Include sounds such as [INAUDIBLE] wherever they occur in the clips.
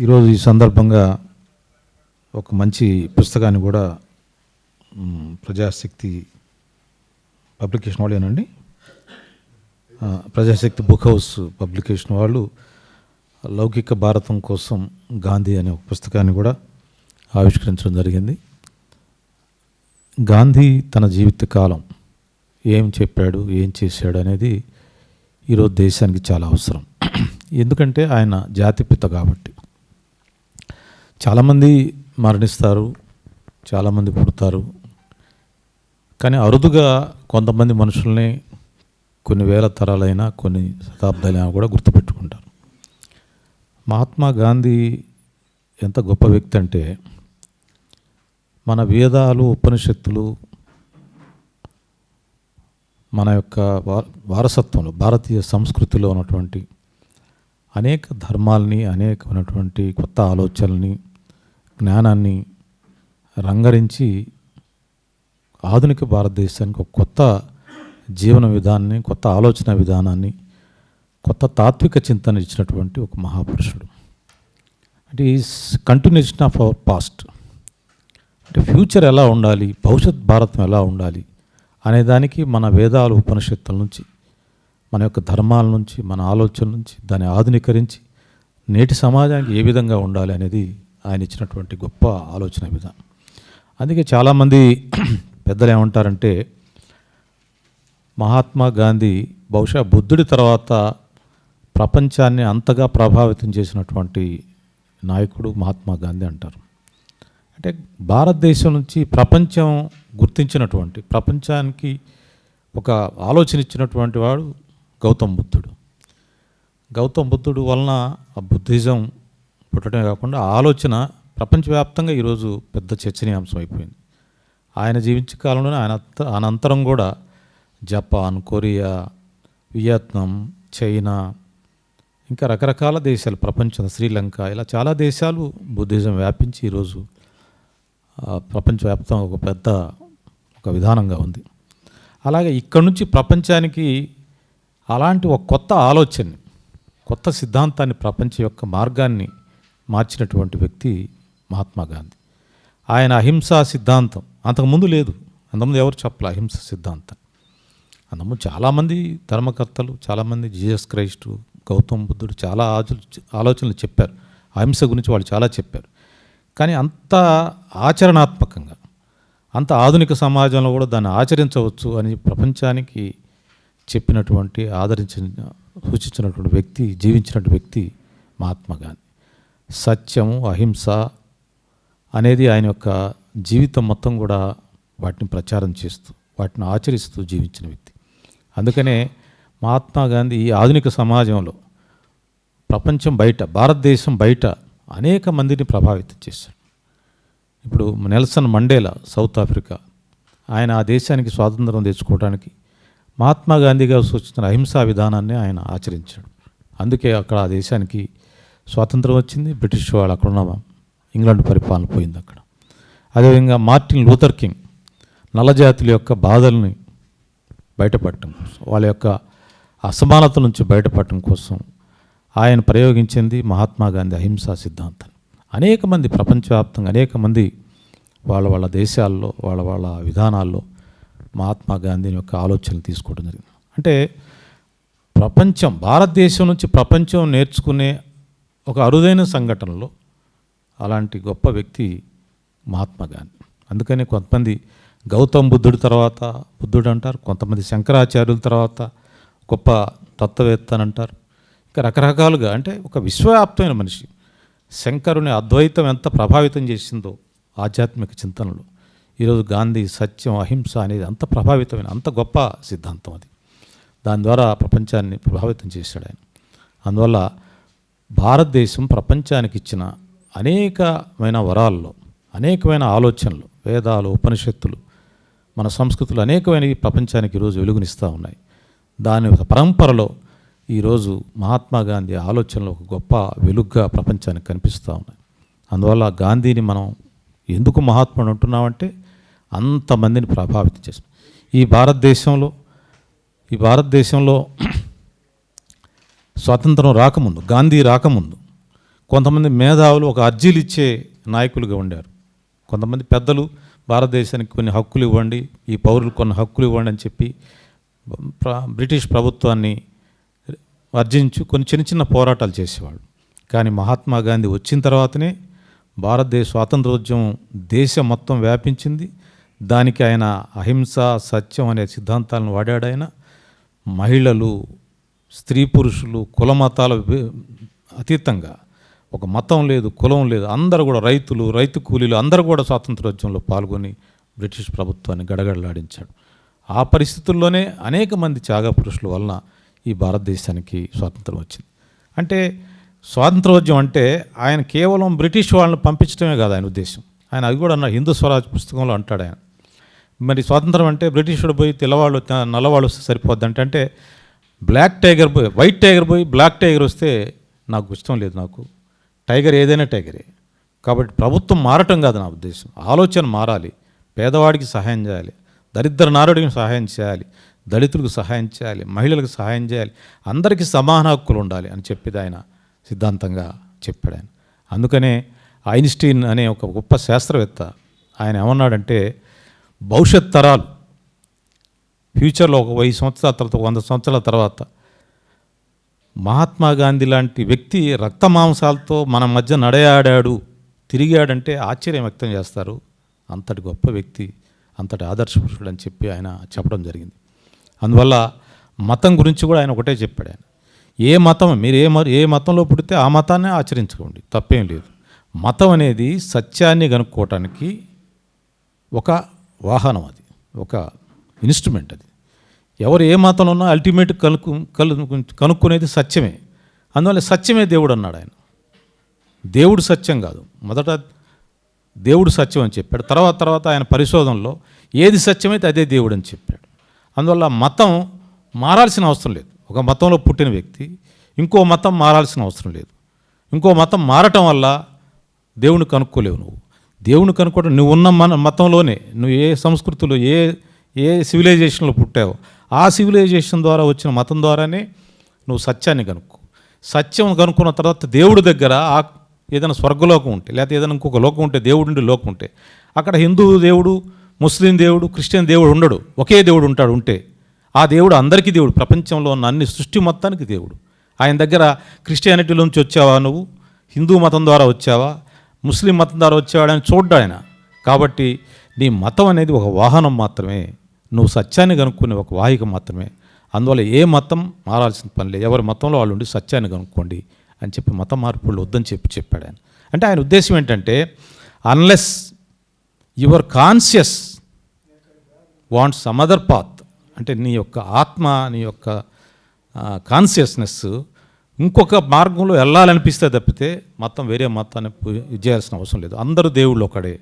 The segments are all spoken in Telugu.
ఈరోజు ఈ సందర్భంగా ఒక మంచి పుస్తకాన్ని కూడా ప్రజాశక్తి పబ్లికేషన్ వాళ్ళేనండి. ప్రజాశక్తి బుక్ హౌస్ పబ్లికేషన్ వాళ్ళు లౌకిక భారతం కోసం గాంధీ అనే ఒక పుస్తకాన్ని కూడా ఆవిష్కరించడం జరిగింది. గాంధీ తన జీవిత కాలం ఏం చెప్పాడు ఏం చేశాడు అనేది ఈరోజు దేశానికి చాలా అవసరం. ఎందుకంటే ఆయన జాతిపిత కాబట్టి. చాలామంది మరణిస్తారు చాలామంది పుడతారు. కానీ అరుదుగా కొంతమంది మనుషుల్ని కొన్ని వేల తరాలైనా కొన్ని శతాబ్దాలైనా కూడా గుర్తుపెట్టుకుంటారు. మహాత్మా గాంధీ ఎంత గొప్ప వ్యక్తి అంటే మన వేదాలు ఉపనిషత్తులు మన యొక్క వారసత్వంలో భారతీయ సంస్కృతిలో ఉన్నటువంటి అనేక ధర్మాల్ని అనేకమైనటువంటి కొత్త ఆలోచనల్ని జ్ఞానాన్ని రంగరించి ఆధునిక భారతదేశానికి ఒక కొత్త జీవన విధానాన్ని కొత్త ఆలోచన విధానాన్ని కొత్త తాత్విక చింతన ఇచ్చినటువంటి ఒక మహాపురుషుడు. అంటే is continuation of our past అంటే ఫ్యూచర్ ఎలా ఉండాలి భవిష్యత్ భారతం ఎలా ఉండాలి అనే దానికి మన వేదాలు ఉపనిషత్తుల నుంచి మన యొక్క ధర్మాల నుంచి మన ఆలోచన నుంచి దాన్ని ఆధునీకరించి నేటి సమాజానికి ఏ విధంగా ఉండాలి అనేది ఆయన ఇచ్చినటువంటి గొప్ప ఆలోచన విధానం. అందుకే చాలామంది [CLEARS THROAT] పెద్దలు ఏమంటారంటే మహాత్మా గాంధీ బహుశా బుద్ధుడి తర్వాత ప్రపంచాన్ని అంతగా ప్రభావితం చేసినటువంటి నాయకుడు మహాత్మా గాంధీ అంటారు. అంటే భారతదేశం నుంచి ప్రపంచం గుర్తించినటువంటి ప్రపంచానికి ఒక ఆలోచన ఇచ్చినటువంటి వాడు గౌతమ్ బుద్ధుడు. గౌతమ్ బుద్ధుడు వలన ఆ బుద్ధిజం పుట్టడమే కాకుండా ఆలోచన ప్రపంచవ్యాప్తంగా ఈరోజు పెద్ద చర్చనీయాంశం అయిపోయింది. ఆయన జీవించే కాలంలోనే ఆయన అంత- అనంతరం కూడా జపాన్ కొరియా వియత్నాం చైనా ఇంకా రకరకాల దేశాలు ప్రపంచం శ్రీలంక ఇలా చాలా దేశాలు బుద్ధిజం వ్యాపించి ఈరోజు ప్రపంచవ్యాప్తం ప్రపంచవ్యాప్తంగా ఒక పెద్ద ఒక విధానంగా ఉంది. అలాగే ఇక్కడ నుంచి ప్రపంచానికి అలాంటి ఒక కొత్త ఆలోచనని కొత్త సిద్ధాంతాన్ని ప్రపంచం యొక్క మార్గాన్ని మార్చినటువంటి వ్యక్తి మహాత్మా గాంధీ. ఆయన అహింసా సిద్ధాంతం అంతకుముందు లేదు. అంతకుముందు ఎవరు చెప్పలే అహింస సిద్ధాంతం? అంతకుముందు చాలామంది ధర్మకర్తలు చాలామంది జీసస్ క్రైస్టు గౌతమ్ బుద్ధుడు చాలా ఆచు- ఆలోచనలు చెప్పారు. అహింస గురించి వాళ్ళు చాలా చెప్పారు. కానీ అంత ఆచరణాత్మకంగా అంత ఆధునిక సమాజంలో కూడా దాన్ని ఆచరించవచ్చు అని ప్రపంచానికి చెప్పినటువంటి ఆదరించిన సూచించినటువంటి వ్యక్తి జీవించినటువంటి వ్యక్తి మహాత్మా గాంధీ. సత్యం అహింస అనేది ఆయన యొక్క జీవితం మొత్తం కూడా వాటిని ప్రచారం చేస్తూ వాటిని ఆచరిస్తూ జీవించిన వ్యక్తి. అందుకనే మహాత్మా గాంధీ ఈ ఆధునిక సమాజంలో ప్రపంచం బయట భారతదేశం బయట అనేక మందిని ప్రభావితం చేశాడు. ఇప్పుడు నెల్సన్ మండేలా సౌత్ ఆఫ్రికా ఆయన ఆ దేశానికి స్వాతంత్రం తెచ్చుకోవడానికి మహాత్మా గాంధీ గారు సూచించిన అహింసా విధానాన్ని ఆయన ఆచరించాడు. అందుకే అక్కడ ఆ దేశానికి స్వాతంత్రం వచ్చింది బ్రిటిష్ వాళ్ళు అక్కడ ఉన్న ఇంగ్లాండ్ పరిపాలన పోయింది అక్కడ. అదేవిధంగా మార్టిన్ లూథర్ కింగ్ నల్లజాతుల యొక్క బాధల్ని బయటపడటం కోసం వాళ్ళ యొక్క అసమానత నుంచి బయటపడటం కోసం ఆయన ప్రయోగించింది మహాత్మా గాంధీ అహింసా సిద్ధాంతం. అనేక మంది ప్రపంచవ్యాప్తంగా అనేక మంది వాళ్ళ వాళ్ళ దేశాల్లో వాళ్ళ వాళ్ళ విధానాల్లో మహాత్మా గాంధీని యొక్క ఆలోచనలు తీసుకోవడం జరిగింది. అంటే ప్రపంచం భారతదేశం నుంచి ప్రపంచం నేర్చుకునే ఒక అరుదైన సంఘటనలో అలాంటి గొప్ప వ్యక్తి మహాత్మా గాంధీ. అందుకని కొంతమంది గౌతమ్ బుద్ధుడి తర్వాత బుద్ధుడు అంటారు కొంతమంది శంకరాచార్యుల తర్వాత గొప్ప తత్వవేత్త అని అంటారు. ఇంకా రకరకాలుగా అంటే ఒక విశ్వవ్యాప్తమైన మనిషి శంకరుని అద్వైతం ఎంత ప్రభావితం చేసిందో ఆధ్యాత్మిక చింతనలో. ఈరోజు గాంధీ సత్యం అహింస అనేది అంత ప్రభావితమైన అంత గొప్ప సిద్ధాంతం అది. దాని ద్వారా ప్రపంచాన్ని ప్రభావితం చేశాడు ఆయన. అందువల్ల భారతదేశం ప్రపంచానికి ఇచ్చిన అనేకమైన వరాల్లో అనేకమైన ఆలోచనలు వేదాలు ఉపనిషత్తులు మన సంస్కృతులు అనేకమైనవి ప్రపంచానికి ఈరోజు వెలుగునిస్తూ ఉన్నాయి. దాని ఒక పరంపరలో ఈరోజు మహాత్మా గాంధీ ఆలోచనలు ఒక గొప్ప వెలుగుగా ప్రపంచానికి కనిపిస్తూ ఉన్నాయి. అందువల్ల గాంధీని మనం ఎందుకు మహాత్ముడు అంటున్నామంటే అంతమందిని ప్రభావితం చేస్తాం ఈ భారతదేశంలో ఈ భారతదేశంలో స్వాతంత్రం రాకముందు గాంధీ రాకముందు కొంతమంది మేధావులు ఒక అర్జీలు ఇచ్చే నాయకులుగా ఉండారు. కొంతమంది పెద్దలు భారతదేశానికి కొన్ని హక్కులు ఇవ్వండి ఈ పౌరులు కొన్ని హక్కులు ఇవ్వండి అని చెప్పి బ్రిటిష్ ప్రభుత్వాన్ని అర్జించు కొన్ని చిన్న చిన్న పోరాటాలు చేసేవాళ్ళు. కానీ మహాత్మా గాంధీ వచ్చిన తర్వాతనే భారతదేశ స్వాతంత్రోద్యమం దేశం మొత్తం వ్యాపించింది. దానికి ఆయన అహింస సత్యం అనే సిద్ధాంతాలను వాడాడు ఆయన. మహిళలు స్త్రీ పురుషులు కుల మతాల అతీతంగా ఒక మతం లేదు కులం లేదు అందరూ కూడా రైతులు రైతు కూలీలు అందరూ కూడా స్వాతంత్రోద్యమంలో పాల్గొని బ్రిటిష్ ప్రభుత్వాన్ని గడగడలాడించాడు. ఆ పరిస్థితుల్లోనే అనేక మంది త్యాగ పురుషుల వలన ఈ భారతదేశానికి స్వాతంత్రం వచ్చింది. అంటే స్వాతంత్రోద్యమం అంటే ఆయన కేవలం బ్రిటిష్ వాళ్ళని పంపించడమే కాదు ఆయన ఉద్దేశం. ఆయన అది కూడా అన్న హిందూ స్వరాజ్ పుస్తకంలో అంటాడు ఆయన. మరి స్వాతంత్రం అంటే బ్రిటిషుడు పోయి తెల్లవాళ్ళు నల్లవాళ్ళు వస్తే సరిపోద్ది అంటే అంటే బ్లాక్ టైగర్ పోయి వైట్ టైగర్ పోయి బ్లాక్ టైగర్ వస్తే నాకు ఇష్టం లేదు నాకు. టైగర్ ఏదైనా టైగరే. కాబట్టి ప్రభుత్వం మారటం కాదు నా ఉద్దేశం. ఆలోచన మారాలి. పేదవాడికి సహాయం చేయాలి. దరిద్ర నారుడికి సహాయం చేయాలి. దళితులకు సహాయం చేయాలి. మహిళలకు సహాయం చేయాలి. అందరికీ సమాన హక్కులు ఉండాలి అని చెప్పేది ఆయన సిద్ధాంతంగా చెప్పాడు ఆయన. అందుకనే ఐన్స్టీన్ అనే ఒక గొప్ప శాస్త్రవేత్త ఆయన ఏమన్నాడంటే భవిష్యత్ తరాలు ఫ్యూచర్లో ఒక వెయ్యి సంవత్సరాల తర్వాత వంద సంవత్సరాల తర్వాత మహాత్మా గాంధీ లాంటి వ్యక్తి రక్త మాంసాలతో మన మధ్య నడయాడాడు తిరిగాడంటే ఆశ్చర్యం వ్యక్తం చేస్తారు. అంతటి గొప్ప వ్యక్తి అంతటి ఆదర్శ పురుషుడు అని చెప్పి ఆయన చెప్పడం జరిగింది. అందువల్ల మతం గురించి కూడా ఆయన ఒకటే చెప్పాడు ఆయన. ఏ మతం మీరు ఏ మ- ఏ మతంలో పుడితే ఆ మతాన్ని ఆచరించుకోండి తప్పేం లేదు. మతం అనేది సత్యాన్ని కనుక్కోవటానికి ఒక వాహనం అది ఒక ఇన్స్ట్రుమెంట్ అది. ఎవరు ఏ మతంలో ఉన్నా అల్టిమేట్ కనుక్కు కలు కనుక్కునేది సత్యమే. అందువల్ల సత్యమే దేవుడు అన్నాడు ఆయన. దేవుడు సత్యం కాదు. మొదట దేవుడు సత్యం అని చెప్పాడు. తర్వాత తర్వాత ఆయన పరిశోధనలో ఏది సత్యమైతే అదే దేవుడు అని చెప్పాడు. అందువల్ల మతం మారాల్సిన అవసరం లేదు. ఒక మతంలో పుట్టిన వ్యక్తి ఇంకో మతం మారాల్సిన అవసరం లేదు. ఇంకో మతం మారటం వల్ల దేవుని కనుక్కోలేవు నువ్వు. దేవుని కనుక్కోవడం నువ్వు ఉన్న మన మతంలోనే నువ్వు ఏ సంస్కృతిలో ఏ ఏ సివిలైజేషన్లో పుట్టావో ఆ సివిలైజేషన్ ద్వారా వచ్చిన మతం ద్వారానే నువ్వు సత్యాన్ని కనుక్కో. సత్యం కనుక్కున్న తర్వాత దేవుడి దగ్గర ఆ ఏదైనా స్వర్గలోకం ఉంటే లేకపోతే ఏదైనా ఇంకొక లోకం ఉంటే దేవుడి లోకం ఉంటే అక్కడ హిందూ దేవుడు ముస్లిం దేవుడు క్రిస్టియన్ దేవుడు ఉండడు. ఒకే దేవుడు ఉంటాడు ఉంటే. ఆ దేవుడు అందరికీ దేవుడు. ప్రపంచంలో ఉన్న అన్ని సృష్టి మొత్తానికి దేవుడు. ఆయన దగ్గర క్రిస్టియానిటీలోంచి వచ్చావా నువ్వు? హిందూ మతం ద్వారా వచ్చావా? ముస్లిం మతం ద్వారా వచ్చావాడని చూడ్డాయన. కాబట్టి నీ మతం అనేది ఒక వాహనం మాత్రమే. నువ్వు సత్యాన్ని కనుక్కునే ఒక వాహిక మాత్రమే. అందువల్ల ఏ మతం మారాల్సిన పని లేదు. ఎవరి మతంలో వాళ్ళు ఉండి సత్యాన్ని కనుక్కోండి అని చెప్పి మత మార్పులు వద్దని చెప్పి చెప్పాడు ఆయన. అంటే ఆయన ఉద్దేశం ఏంటంటే unless your conscious want some other path అంటే నీ యొక్క ఆత్మ నీ యొక్క కాన్షియస్నెస్ ఇంకొక మార్గంలో వెళ్ళాలనిపిస్తే తప్పితే మతం వేరే మతాన్ని చేయాల్సిన అవసరం లేదు. అందరూ దేవుళ్ళు ఒకడే.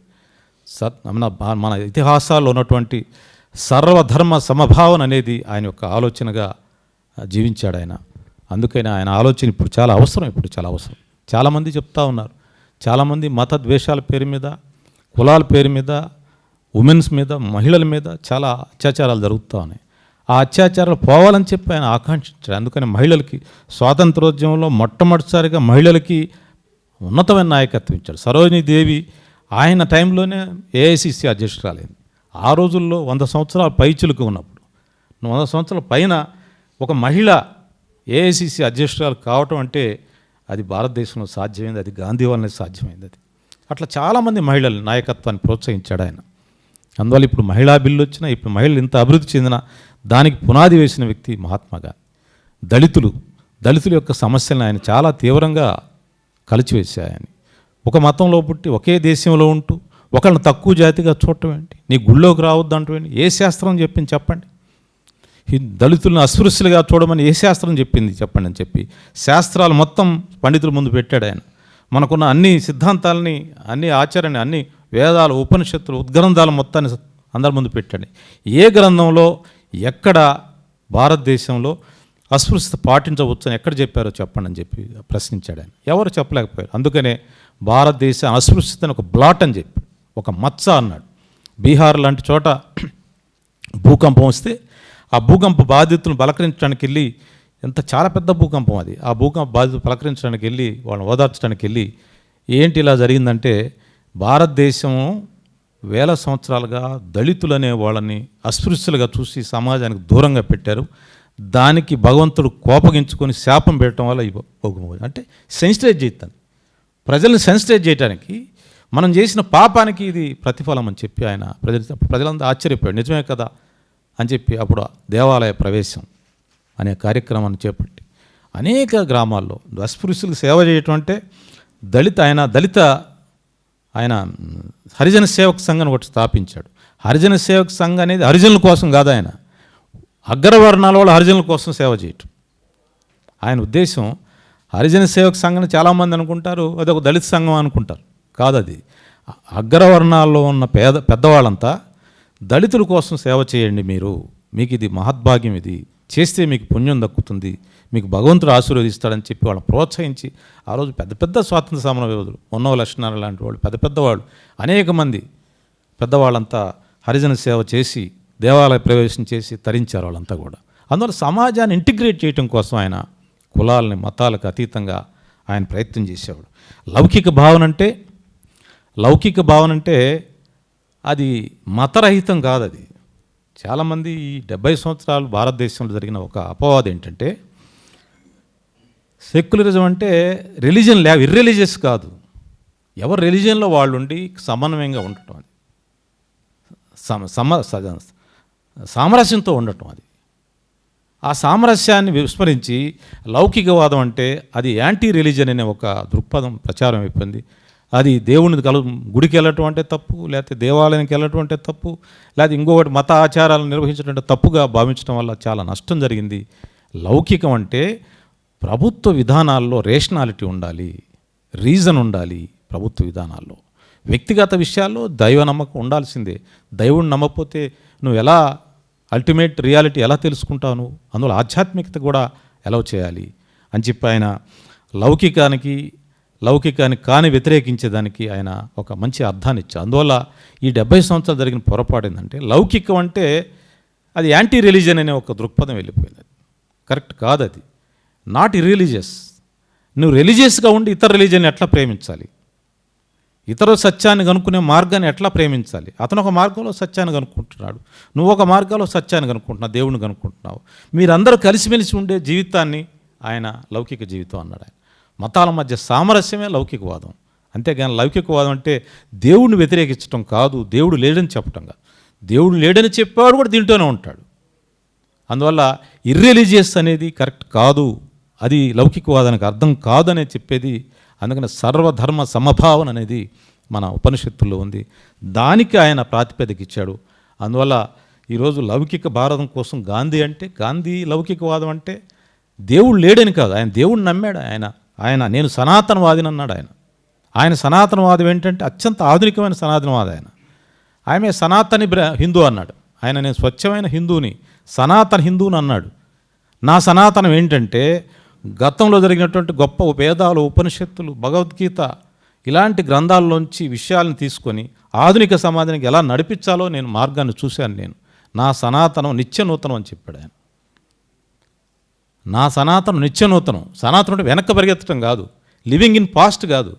సత్ మన మన ఇతిహాసాల్లో ఉన్నటువంటి సర్వధర్మ సమభావన అనేది ఆయన యొక్క ఆలోచనగా జీవించాడు ఆయన. అందుకని ఆయన ఆలోచన ఇప్పుడు చాలా అవసరం ఇప్పుడు చాలా అవసరం. చాలామంది చెప్తా ఉన్నారు. చాలామంది మత ద్వేషాల పేరు మీద కులాల పేరు మీద ఉమెన్స్ మీద మహిళల మీద చాలా అత్యాచారాలు జరుగుతూ ఉన్నాయి. ఆ అత్యాచారాలు పోవాలని చెప్పి ఆయన ఆకాంక్షించాడు. అందుకని మహిళలకి స్వాతంత్రోద్యమంలో మొట్టమొదటిసారిగా మహిళలకి ఉన్నతమైన నాయకత్వం ఇచ్చాడు. సరోజినీ దేవి ఆయన టైంలోనే ఏఐసిసి అధ్యక్షురాలైంది. ఆ రోజుల్లో వంద సంవత్సరాల పైచులకు ఉన్నప్పుడు. వంద సంవత్సరాల పైన ఒక మహిళ ఏఐసిసి అధ్యక్షురాలు కావటం అంటే అది భారతదేశంలో సాధ్యమైంది అది గాంధీ వల్లనే సాధ్యమైంది అది. అట్లా చాలామంది మహిళలు నాయకత్వాన్ని ప్రోత్సహించాడు ఆయన. అందువల్ల ఇప్పుడు మహిళా బిల్లు వచ్చినా ఇప్పుడు మహిళలు ఇంత అభివృద్ధి చెందిన దానికి పునాది వేసిన వ్యక్తి మహాత్మా గాంధీ. దళితులు దళితుల యొక్క సమస్యలను ఆయన చాలా తీవ్రంగా కలిచివేశాయని ఒక మతంలో పుట్టి ఒకే దేశంలో ఉంటూ ఒకళ్ళని తక్కువ జాతిగా చూడటం ఏంటి? నీ గుళ్ళోకి రావద్దు అంటూ ఏ శాస్త్రం చెప్పింది చెప్పండి? దళితులను అస్పృశ్యులుగా చూడమని ఏ శాస్త్రం చెప్పింది చెప్పండి అని చెప్పి శాస్త్రాలు మొత్తం పండితుల ముందు పెట్టాడు ఆయన. మనకున్న అన్ని సిద్ధాంతాలని అన్ని ఆచరణ అన్ని వేదాలు ఉపనిషత్తులు ఉద్గ్రంథాలు మొత్తాన్ని అందరి ముందు పెట్టండి. ఏ గ్రంథంలో ఎక్కడ భారతదేశంలో అస్పృశ్యత పాటించవచ్చని ఎక్కడ చెప్పారో చెప్పండి అని చెప్పి ప్రశ్నించాడు ఆయన. ఎవరు చెప్పలేకపోయారు? అందుకనే భారతదేశ అస్పృశ్యతను ఒక బ్లాట్ అని చెప్పి ఒక మచ్చ అన్నాడు. బీహార్ లాంటి చోట భూకంపం వస్తే ఆ భూకంప బాధితులను బలకరించడానికి వెళ్ళి ఎంత చాలా పెద్ద భూకంపం అది. ఆ భూకంప బాధితులు పలకరించడానికి వెళ్ళి వాళ్ళని ఓదార్చడానికి వెళ్ళి ఏంటి ఇలా జరిగిందంటే భారతదేశం వేల సంవత్సరాలుగా దళితులు అనే వాళ్ళని అస్పృశ్యులుగా చూసి సమాజానికి దూరంగా పెట్టారు. దానికి భగవంతుడు కోపగించుకొని శాపం పెట్టడం వల్ల అంటే సెన్సిటైజ్ చేస్తాను. ప్రజల్ని సెన్సిటైజ్ చేయడానికి మనం చేసిన పాపానికి ఇది ప్రతిఫలం అని చెప్పి ఆయన ప్రజలు ప్రజలంతా ఆశ్చర్యపోయాడు నిజమే కదా అని చెప్పి అప్పుడు దేవాలయ ప్రవేశం అనే కార్యక్రమాన్ని చేపట్టి అనేక గ్రామాల్లో అస్పృశ్యులకు సేవ చేయటం అంటే దళిత ఆయన దళిత ఆయన హరిజన సేవక సంఘం ఒకటి స్థాపించాడు. హరిజన సేవక సంఘం అనేది హరిజనుల కోసం కాదు ఆయన. అగ్రవర్ణాల వాళ్ళు హరిజనుల కోసం సేవ చేయటం. ఆయన ఉద్దేశం హరిజన సేవక సంఘం చాలామంది అనుకుంటారు అదొక దళిత సంఘం అనుకుంటారు. కాదు అది అగ్రవర్ణాల్లో ఉన్న పేద పెద్దవాళ్ళంతా దళితుల కోసం సేవ చేయండి మీరు. మీకు ఇది మహద్భాగ్యం ఇది. చేస్తే మీకు పుణ్యం దక్కుతుంది. మీకు భగవంతుడు ఆశీర్వదిస్తాడని చెప్పి వాళ్ళని ప్రోత్సహించి ఆ రోజు పెద్ద పెద్ద స్వాతంత్ర సమర యోధులు ఉన్నవ లక్ష్మణారాయణ లాంటి వాళ్ళు పెద్ద పెద్దవాళ్ళు అనేక మంది పెద్దవాళ్ళంతా హరిజన సేవ చేసి దేవాలయ ప్రవేశం చేసి తరించారు వాళ్ళంతా కూడా. అందువల్ల సమాజాన్ని ఇంటిగ్రేట్ చేయటం కోసం ఆయన కులాలని మతాలకు అతీతంగా ఆయన ప్రయత్నం చేసేవాడు. లౌకిక భావన అంటే లౌకిక భావన అంటే అది మతరహితం కాదు అది చాలామంది ఈ డెబ్బై సంవత్సరాలు భారతదేశంలో జరిగిన ఒక అపవాదం ఏంటంటే సెక్యులరిజం అంటే రిలీజన్ లే ఇర్రిలీజియస్ కాదు. ఎవరు రిలీజియన్లో వాళ్ళు ఉండి సమన్వయంగా ఉండటం అది. సమ సమ స- సామరస్యంతో ఉండటం అది. ఆ సామరస్యాన్ని విస్మరించి లౌకికవాదం అంటే అది యాంటీ రిలీజన్ అనే ఒక దృక్పథం ప్రచారం అయిపోయింది. అది దేవుని కలు గుడికి వెళ్ళటం అంటే తప్పు లేకపోతే దేవాలయానికి వెళ్ళటం అంటే తప్పు లేకపోతే ఇంకొకటి మత ఆచారాలను నిర్వహించడం అంటే తప్పుగా భావించడం వల్ల చాలా నష్టం జరిగింది. లౌకికం అంటే ప్రభుత్వ విధానాల్లో రేషనాలిటీ ఉండాలి రీజన్ ఉండాలి ప్రభుత్వ విధానాల్లో. వ్యక్తిగత విషయాల్లో దైవ నమ్మకం ఉండాల్సిందే. దైవుని నమ్మకపోతే నువ్వు ఎలా అల్టిమేట్ రియాలిటీ ఎలా తెలుసుకుంటావు? నువ్వు అందువల్ల ఆధ్యాత్మికత కూడా ఎలా చేయాలి. అని చెప్పి ఆయన లౌకికానికి లౌకికానికి కాని వ్యతిరేకించేదానికి ఆయన ఒక మంచి అర్థాన్ని ఇచ్చారు. అందువల్ల ఈ డెబ్బై సంవత్సరాలు జరిగిన పొరపాటు ఏంటంటే లౌకికం అంటే అది యాంటీ రిలీజియన్ అనే ఒక దృక్పథం వెళ్ళిపోయింది. అది కరెక్ట్ కాదు అది. నాట్ ఇరిలీజియస్ నువ్వు రిలీజియస్గా ఉండి ఇతర రిలీజియన్ ఎట్లా ప్రేమించాలి? ఇతర సత్యాన్ని కనుక్కునే మార్గాన్ని ఎట్లా ప్రేమించాలి? అతను ఒక మార్గంలో సత్యాన్ని కనుక్కుంటున్నాడు. నువ్వు ఒక మార్గంలో సత్యాన్ని కనుక్కుంటున్నావు దేవుని కనుక్కుంటున్నావు. మీరందరూ కలిసిమెలిసి ఉండే జీవితాన్ని ఆయన లౌకిక జీవితం అన్నాడు ఆయన. మతాల మధ్య సామరస్యమే లౌకికవాదం. అంతేగాని లౌకికవాదం అంటే దేవుడిని వ్యతిరేకించడం కాదు దేవుడు లేడని చెప్పటం కాదు. దేవుడు లేడని చెప్పేవాడు కూడా దీంట్లోనే ఉంటాడు. అందువల్ల ఇర్రెలిజియస్ అనేది కరెక్ట్ కాదు. అది లౌకికవాదానికి అర్థం కాదనే చెప్పేది అందుకని సర్వధర్మ సమభావన అనేది మన ఉపనిషత్తుల్లో ఉంది. దానికి ఆయన ప్రాతిపదిక ఇచ్చాడు. అందువల్ల ఈరోజు లౌకిక భారతం కోసం గాంధీ అంటే గాంధీ లౌకికవాదం అంటే దేవుడు లేడని కాదు. ఆయన దేవుడిని నమ్మాడు ఆయన. ఆయన నేను సనాతనవాదిని అన్నాడు ఆయన. ఆయన సనాతనవాదం ఏంటంటే అత్యంత ఆధునికమైన సనాతనవాది ఆయన. ఆమె సనాతని బ్ర హిందూ అన్నాడు. ఆయన నేను స్వచ్ఛమైన హిందూని సనాతన హిందూని అన్నాడు. నా సనాతనం ఏంటంటే గతంలో జరిగినటువంటి గొప్ప వేదాలు ఉపనిషత్తులు భగవద్గీత ఇలాంటి గ్రంథాల్లోంచి విషయాలను తీసుకొని ఆధునిక సమాజానికి ఎలా నడిపించాలో నేను మార్గాన్ని చూశాను నేను. నా సనాతనం నిత్య నూతనం అని చెప్పాడు ఆయన. నా సనాతనం నిత్యనూతనం. సనాతనం అంటే వెనక్కి పరిగెత్తడం కాదు. లివింగ్ ఇన్ పాస్ట్ కాదు.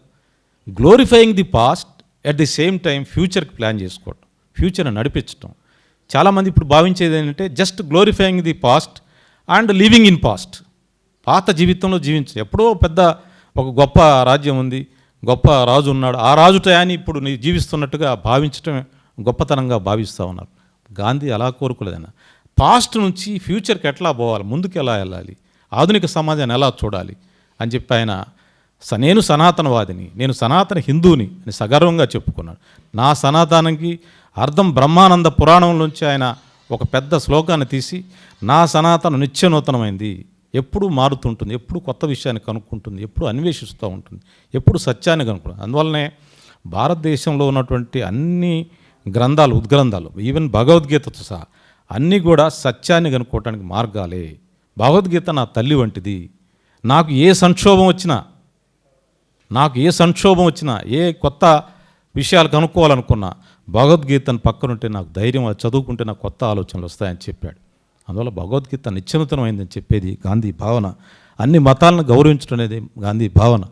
Glorifying the past at the same time ఫ్యూచర్కి plan చేసుకోవటం. ఫ్యూచర్ని నడిపించటం. చాలామంది ఇప్పుడు భావించేది ఏంటంటే just glorifying the past and living in past పాత జీవితంలో జీవించు ఎప్పుడో పెద్ద ఒక గొప్ప రాజ్యం ఉంది. గొప్ప రాజు ఉన్నాడు. ఆ రాజు టయాన్ని ఇప్పుడు నీ జీవిస్తున్నట్టుగా భావించటం గొప్పతనంగా భావిస్తూ ఉన్నారు. గాంధీ అలా కోరుకోలేదన్న. పాస్ట్ నుంచి ఫ్యూచర్కి ఎట్లా పోవాలి? ముందుకు ఎలా వెళ్ళాలి? ఆధునిక సమాజాన్ని ఎలా చూడాలి? అని చెప్పి ఆయన స నేను సనాతనవాదిని నేను సనాతన హిందూని అని సగర్వంగా చెప్పుకున్నాడు. నా సనాతనానికి అర్థం బ్రహ్మానంద పురాణం నుంచి ఆయన ఒక పెద్ద శ్లోకాన్ని తీసి నా సనాతనం నిత్యనూతనమైంది. ఎప్పుడు మారుతుంటుంది? ఎప్పుడు కొత్త విషయాన్ని కనుక్కుంటుంది? ఎప్పుడు అన్వేషిస్తూ ఉంటుంది? ఎప్పుడు సత్యాన్ని కనుక్కుంటుంది? అందువల్లనే భారతదేశంలో ఉన్నటువంటి అన్ని గ్రంథాలు ఉద్గ్రంథాలు ఈవెన్ భగవద్గీతతో సహా అన్నీ కూడా సత్యాన్ని కనుక్కోవటానికి మార్గాలే. భగవద్గీత నా తల్లి వంటిది. నాకు ఏ సంక్షోభం వచ్చినా నాకు ఏ సంక్షోభం వచ్చినా ఏ కొత్త విషయాలు కనుక్కోవాలనుకున్నా భగవద్గీతను పక్కనుంటే నాకు ధైర్యం చదువుకుంటే నాకు కొత్త ఆలోచనలు వస్తాయని చెప్పాడు. అందువల్ల భగవద్గీత నిత్యనూతనమైందని చెప్పేది గాంధీ భావన. అన్ని మతాలను గౌరవించడం అనేది గాంధీ భావన.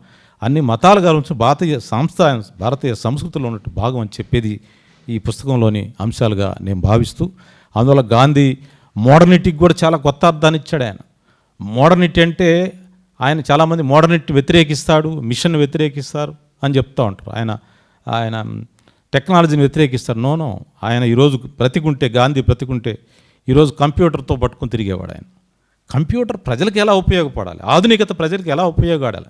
అన్ని మతాలు గౌరవించడం భారతీయ సంస్థ భారతీయ సంస్కృతిలో ఉన్నట్టు భాగం అని చెప్పేది ఈ పుస్తకంలోని అంశాలుగా నేను భావిస్తూ అందువల్ల గాంధీ మోడర్నిటీకి కూడా చాలా కొత్త అర్థాన్ని ఇచ్చాడు ఆయన. మోడర్నిటీ అంటే ఆయన చాలామంది మోడర్నిటీ వ్యతిరేకిస్తాడు మిషన్ వ్యతిరేకిస్తారు అని చెప్తూ ఉంటారు. ఆయన ఆయన టెక్నాలజీని వ్యతిరేకిస్తారు. నోనో ఆయన ఈరోజు బ్రతికుంటే గాంధీ బ్రతికుంటే ఈరోజు కంప్యూటర్తో పట్టుకొని తిరిగేవాడు ఆయన. కంప్యూటర్ ప్రజలకు ఎలా ఉపయోగపడాలి? ఆధునికత ప్రజలకు ఎలా ఉపయోగపడాలి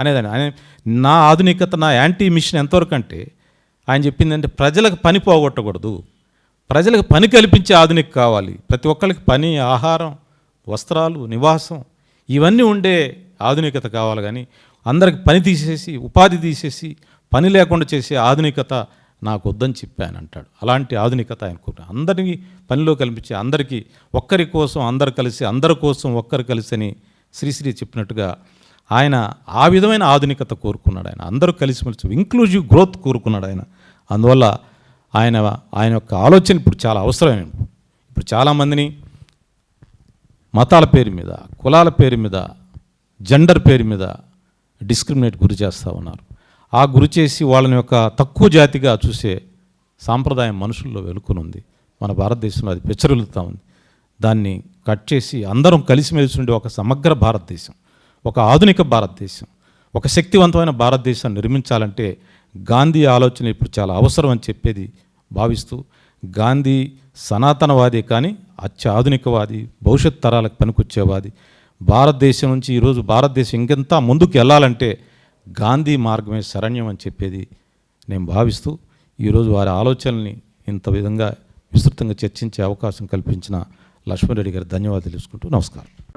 అనేదాన్ని ఆయన. నా ఆధునికత నా యాంటీ మిషన్ ఎంతవరకు అంటే ఆయన చెప్పిందంటే ప్రజలకు పని పోగొట్టకూడదు. ప్రజలకు పని కల్పించే ఆధునిక కావాలి. ప్రతి ఒక్కరికి పని ఆహారం వస్త్రాలు నివాసం ఇవన్నీ ఉండే ఆధునికత కావాలి కానీ అందరికి పని తీసేసి ఉపాధి తీసేసి పని లేకుండా చేసే ఆధునికత నాకు వద్దని చెప్పాను అంటాడు అలాంటి ఆధునికత ఆయన అందరినీ పనిలో కల్పించి అందరికీ ఒక్కరి కోసం అందరు కలిసి అందరి కోసం ఒక్కరు కలిసి అని శ్రీశ్రీ చెప్పినట్టుగా ఆయన ఆ విధమైన ఆధునికత కోరుకున్నాడు ఆయన. అందరూ కలిసిమెలిసి ఇంక్లూజివ్ గ్రోత్ కోరుకున్నాడు ఆయన. అందువల్ల ఆయన ఆయన యొక్క ఆలోచన ఇప్పుడు చాలా అవసరమైన ఇప్పుడు. చాలామందిని మతాల పేరు మీద కులాల పేరు మీద జెండర్ పేరు మీద డిస్క్రిమినేట్ గురి చేస్తూ ఉన్నారు. ఆ గురి చేసి వాళ్ళని యొక్క తక్కువ జాతిగా చూసే సాంప్రదాయం మనుషుల్లో వెలుకునుంది. మన భారతదేశంలో అది పెచ్చరిల్లుతూ ఉంది. దాన్ని కట్ చేసి అందరం కలిసిమెలిసి ఉండే ఒక సమగ్ర భారతదేశం ఒక ఆధునిక భారతదేశం ఒక శక్తివంతమైన భారతదేశాన్ని నిర్మించాలంటే గాంధీ ఆలోచన ఇప్పుడు చాలా అవసరం అని చెప్పేది భావిస్తూ గాంధీ సనాతనవాది కానీ అత్యాధునికవాది భవిష్యత్ తరాలకు పనికొచ్చేవాది. భారతదేశం నుంచి ఈరోజు భారతదేశం ఇంకెంత ముందుకు వెళ్ళాలంటే గాంధీ మార్గమే శరణ్యం అని చెప్పేది నేను భావిస్తూ ఈరోజు వారి ఆలోచనల్ని ఇంత విధంగా విస్తృతంగా చర్చించే అవకాశం కల్పించిన లక్ష్మణరెడ్డి గారి ధన్యవాదాలు తెలుసుకుంటూ నమస్కారం.